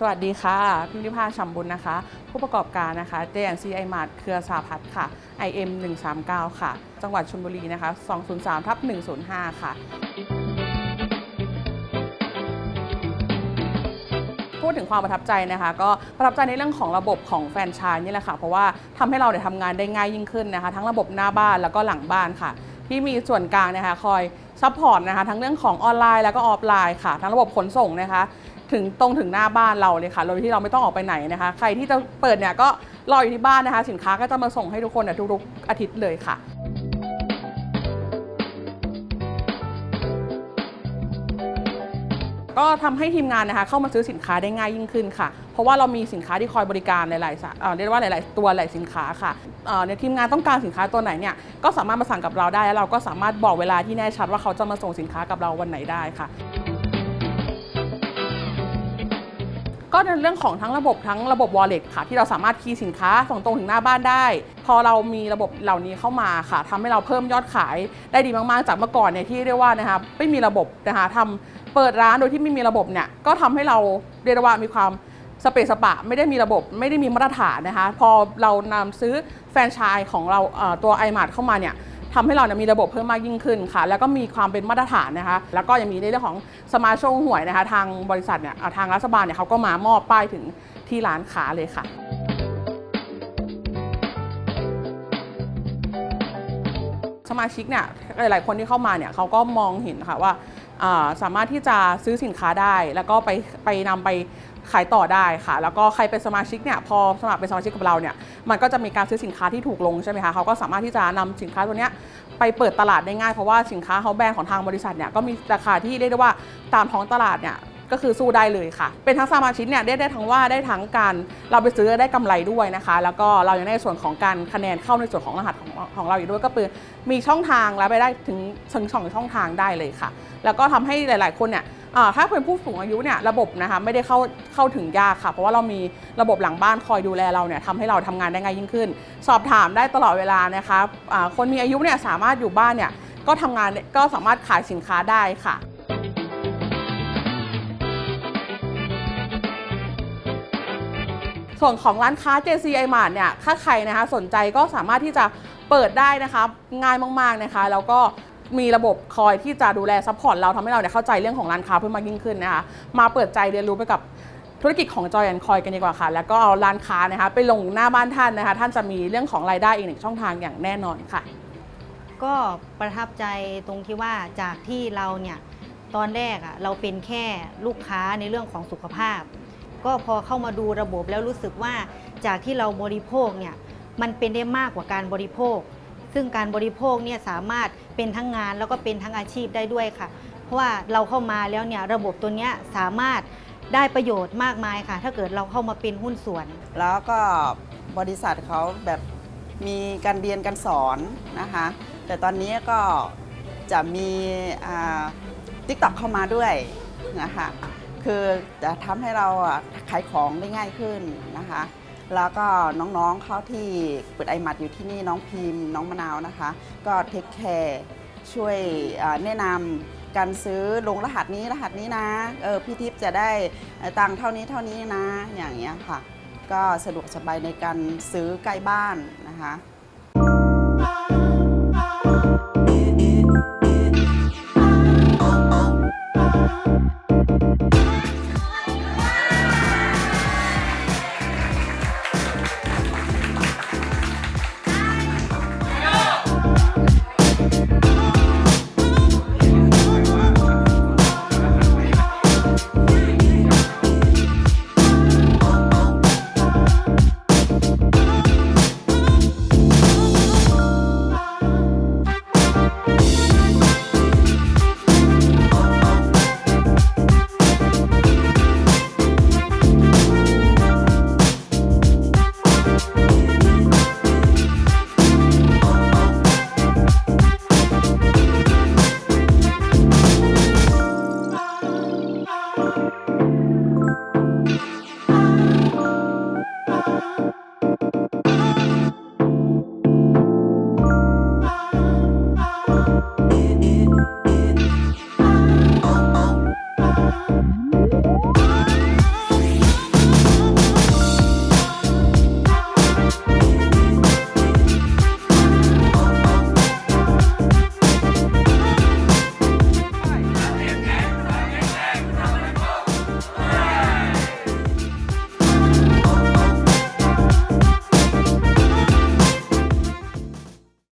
สวัสดีค่ะ พิมพิพาชัมบุญนะคะ ผู้ประกอบการนะคะ JNC i m a r t เครือสาพัฒน์ค่ะ IM 139ค่ะ จังหวัดชลบุรีนะคะ 203ทับ105 ค่ะ พูดถึงความประทับใจนะคะ ก็ประทับใจในเรื่องของระบบของแฟรนไชส์นี่แหละค่ะ เพราะว่าทำให้เราเนี่ยทำงานได้ง่ายยิ่งขึ้นนะคะ ทั้งระบบหน้าบ้านแล้วก็หลังบ้านค่ะ ที่มีส่วนกลางนะคะคอย ซัพพอร์ตนะคะทั้งเรื่องของออนไลน์แล้วก็ออฟไลน์ค่ะ ทั้งระบบขนส่งนะคะ ถึงตรงถึงหน้าบ้านเราเลยค่ะโดยที่เราไม่ต้องออกไปไหนนะคะ ใครที่จะเปิดเนี่ยก็รออยู่ที่บ้านนะคะ สินค้าก็จะมาส่งให้ทุกคนเนี่ยทุกๆอาทิตย์เลยค่ะ ก็ทำให้ทีมงานนะคะเข้ามาซื้อสินค้าได้ง่ายยิ่งขึ้นค่ะ เพราะว่าเรามีสินค้าที่คอยบริการหลายๆเรียกว่าหลาย ๆ ตัวหลายสินค้าค่ะเอ่อในทีมงานต้องการสินค้าตัวไหนเนี่ยก็สามารถมาสั่งกับเราได้แล้วเราก็สามารถบอกเวลาที่แน่ชัดว่าเขาจะมาส่งสินค้ากับเราวันไหนได้ค่ะก็ในเรื่องของทั้งระบบทั้งระบบ wallet ค่ะ ที่เราสามารถคีย์สินค้าส่งตรงถึงหน้าบ้านได้ พอเรามีระบบเหล่านี้เข้ามาค่ะทำให้เราเพิ่มยอดขายได้ดีมากๆ จากเมื่อก่อนเนี่ยที่เรียกว่านะคะไม่มีระบบนะคะทำ เปิดร้านโดยที่ไม่มีระบบเนี่ย ก็ทำให้เราเรียกว่ามีความสเปซสปะ ไม่ได้มีระบบไม่ได้มีมาตรฐานนะคะ พอเรานำซื้อแฟรนไชส์ของเราตัว i m a r t เข้ามาเนี่ยทำให้เราเนี่ยมีระบบเพิ่มมากยิ่งขึ้นค่ะ แล้วก็มีความเป็นมาตรฐานนะคะ แล้วก็ยังมีในเรื่องของสมาร์ทโชว์หวยนะคะ ทางบริษัทเนี่ยทางรัฐบาลเนี่ยเขาก็มามอบป้ายถึงที่ร้านค้าเลยค่ะสมาชิกเนี่ยหลาย ๆ คนที่เข้ามาเนี่ยเขาก็มองเห็นค่ะว่า สามารถที่จะซื้อสินค้าได้ แล้วก็ไปไปนำไปขายต่อได้ค่ะ แล้วก็ใครเป็นสมาชิกเนี่ยพอสมัครเป็นสมาชิกกับเราเนี่ยมันก็จะมีการซื้อสินค้าที่ถูกลงใช่ไหมคะเขาก็สามารถที่จะนำสินค้าตัวเนี้ยไปเปิดตลาดได้ง่ายเพราะว่าสินค้าเขาแบรนด์ของทางบริษัทเนี่ยก็มีราคาที่เรียกได้ว่าตามท้องตลาดเนี่ย ก็คือสู้ได้เลยค่ะ เป็นทั้งสมาชิกเนี่ยได้ได้ทั้งว่าได้ทั้งการเราไปซื้อได้กำไรด้วยนะคะ แล้วก็เรายังได้ส่วนของการคะแนนเข้าในส่วนของรหัสของของเราอยู่ด้วยก็คือมีช่องทางแล้วไปได้ถึงถึงสองช่องทางได้เลยค่ะ แล้วก็ทำให้หลาย ๆ คนเนี่ยถ้าเป็นผู้สูงอายุเนี่ยระบบนะคะไม่ได้เข้าเข้าถึงยากค่ะ เพราะว่าเรามีระบบหลังบ้านคอยดูแลเราเนี่ยทำให้เราทำงานได้ง่ายยิ่งขึ้น สอบถามได้ตลอดเวลานะคะอ่าคนมีอายุเนี่ยสามารถอยู่บ้านเนี่ยก็ทำงานก็สามารถขายสินค้าได้ค่ะ ส่วนของร้านค้า JCI Mart เนี่ยถ้าใครนะคะสนใจก็สามารถที่จะเปิดได้นะคะง่ายมากๆนะคะ แล้วก็มีระบบคอยที่จะดูแลซัพพอร์ตเราทำให้เราเนี่ยเข้าใจเรื่องของร้านค้าเพิ่มมากยิ่งขึ้นนะคะมาเปิดใจเรียนรู้ไปกับธุรกิจของ Joy and Coy กันดีกว่าค่ะ แล้วก็เอาร้านค้านะคะไปลงหน้าบ้านท่านนะคะ ท่านจะมีเรื่องของรายได้อีกหนึ่งช่องทางอย่างแน่นอนค่ะ ก็ประทับใจตรงที่ว่าจากที่เราเนี่ยตอนแรกอะเราเป็นแค่ลูกค้าในเรื่องของสุขภาพ ก็พอเข้ามาดูระบบแล้วรู้สึกว่าจากที่เราบริโภคเนี่ยมันเป็นได้มากกว่าการบริโภค ซึ่งการบริโภคเนี่ยสามารถเป็นทั้งงานแล้วก็เป็นทั้งอาชีพได้ด้วยค่ะ เพราะว่าเราเข้ามาแล้วเนี่ยระบบตัวเนี้ยสามารถได้ประโยชน์มากมายค่ะ ถ้าเกิดเราเข้ามาเป็นหุ้นส่วน แล้วก็บริษัทเขาแบบมีการเรียนการสอนนะคะ แต่ตอนนี้ก็จะมีติ๊กต็อกเข้ามาด้วยนะคะ คือจะทำให้เราขายของได้ง่ายขึ้นนะคะ แล้วก็น้องๆเขาที่เปิดไอมัดอยู่ที่นี่น้องพิมพ์ น้องมะนาวนะคะ ก็เทคแคร์ช่วยแนะนำการซื้อลงรหัสนี้รหัสนี้นะเออพี่ทิพย์จะได้ตังค์เท่านี้เท่านี้นะอย่างเงี้ยค่ะ ก็สะดวกสบายในการซื้อใกล้บ้านนะคะ